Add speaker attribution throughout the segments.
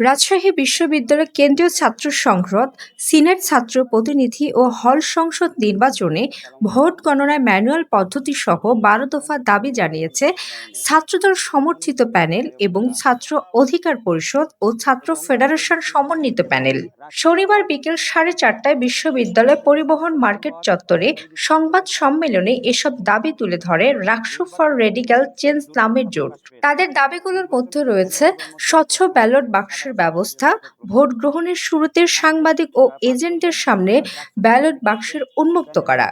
Speaker 1: রাজশাহী বিশ্ববিদ্যালয় কেন্দ্রীয় ছাত্র সংসদ, সিনেট ছাত্র প্রতিনিধি ও হল সংসদ নির্বাচনে ভোট গণনায় ম্যানুয়াল পদ্ধতি সহ বারো দফা দাবি জানিয়েছে ছাত্রদল সমর্থিত প্যানেল এবং ছাত্র অধিকার পরিষদ ও ছাত্র ফেডারেশন সমন্বিত প্যানেল। শনিবার বিকেল সাড়ে চারটায় বিশ্ববিদ্যালয় পরিবহন মার্কেট চত্বরে সংবাদ সম্মেলনে এসব দাবি তুলে ধরে রাকসু ফর রেডিক্যাল চেঞ্জ নামের জোট। তাদের দাবিগুলোর মধ্যে রয়েছে, স্বচ্ছ ব্যালট বাক্সের ব্যবস্থা, ভোট গ্রহণের শুরুতে সাংবাদিক ও এজেন্টদের সামনে ব্যালট বাক্সের উন্মুক্ত করা,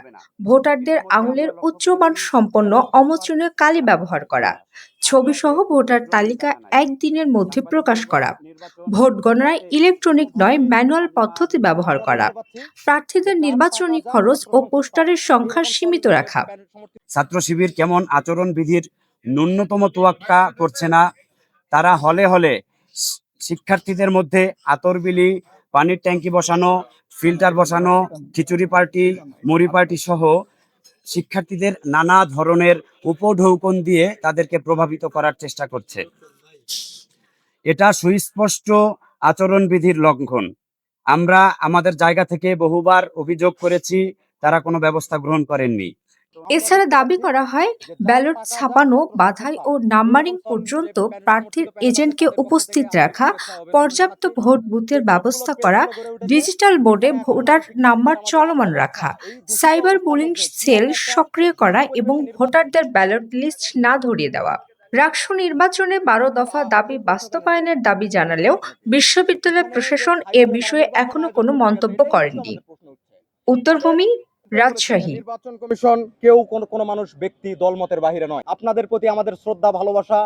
Speaker 1: ভোটারদের আঙুলের উচ্চমান সম্পন্ন অমোচনীয় কালি ব্যবহার করা, ছবিসহ ভোটার তালিকা একদিনের মধ্যে প্রকাশ করা, ভোট গণনায় ইলেকট্রনিক নয়, ম্যানুয়াল পদ্ধতি ব্যবহার করা, প্রার্থীদের নির্বাচনী খরচ ও পোস্টারের সংখ্যা সীমিত রাখা।
Speaker 2: ছাত্র শিবির কেমন আচরণ বিধির ন্যূনতম তোয়াক্কা করছে না? তারা হলে হলে শিক্ষার্থীদের মধ্যে আতর বিলি, পানির ট্যাঙ্কি বসানো, ফিল্টার বসানো, খিচুড়ি পার্টি, মুড়ি পার্টি সহ শিক্ষার্থীদের নানা ধরনের উপঢৌকন দিয়ে তাদেরকে প্রভাবিত করার চেষ্টা করছে। এটা সুস্পষ্ট আচরণবিধির লঙ্ঘন। আমরা আমাদের জায়গা থেকে বহুবার অভিযোগ করেছি, তারা কোনো ব্যবস্থা গ্রহণ করেননি।
Speaker 1: এছাড়া দাবি করা হয়, ব্যালট ছাপানো, বাধাই ও নাম্বারিং পর্যন্ত প্রার্থীর এজেন্টকে উপস্থিত রাখা, পর্যাপ্ত ভোট বুথের ব্যবস্থা করা, ডিজিটাল বোর্ডে ভোটার নাম্বার চলমান রাখা, সাইবার বুলিং সেল সক্রিয় করা এবং ভোটারদের ব্যালট লিস্ট না ধরিয়ে দেওয়া। রাকসু নির্বাচনে বারো দফা দাবি বাস্তবায়নের দাবি জানালেও বিশ্ববিদ্যালয় প্রশাসন এ বিষয়ে এখনও কোনো মন্তব্য করেননি। উত্তরভূমি রাজশাহী।
Speaker 3: নির্বাচন কমিশন কেউ কোন কোন মানুষ ব্যক্তি দলমতের বাহিরে নয়। আপনাদের প্রতি আমাদের শ্রদ্ধা ভালোবাসা।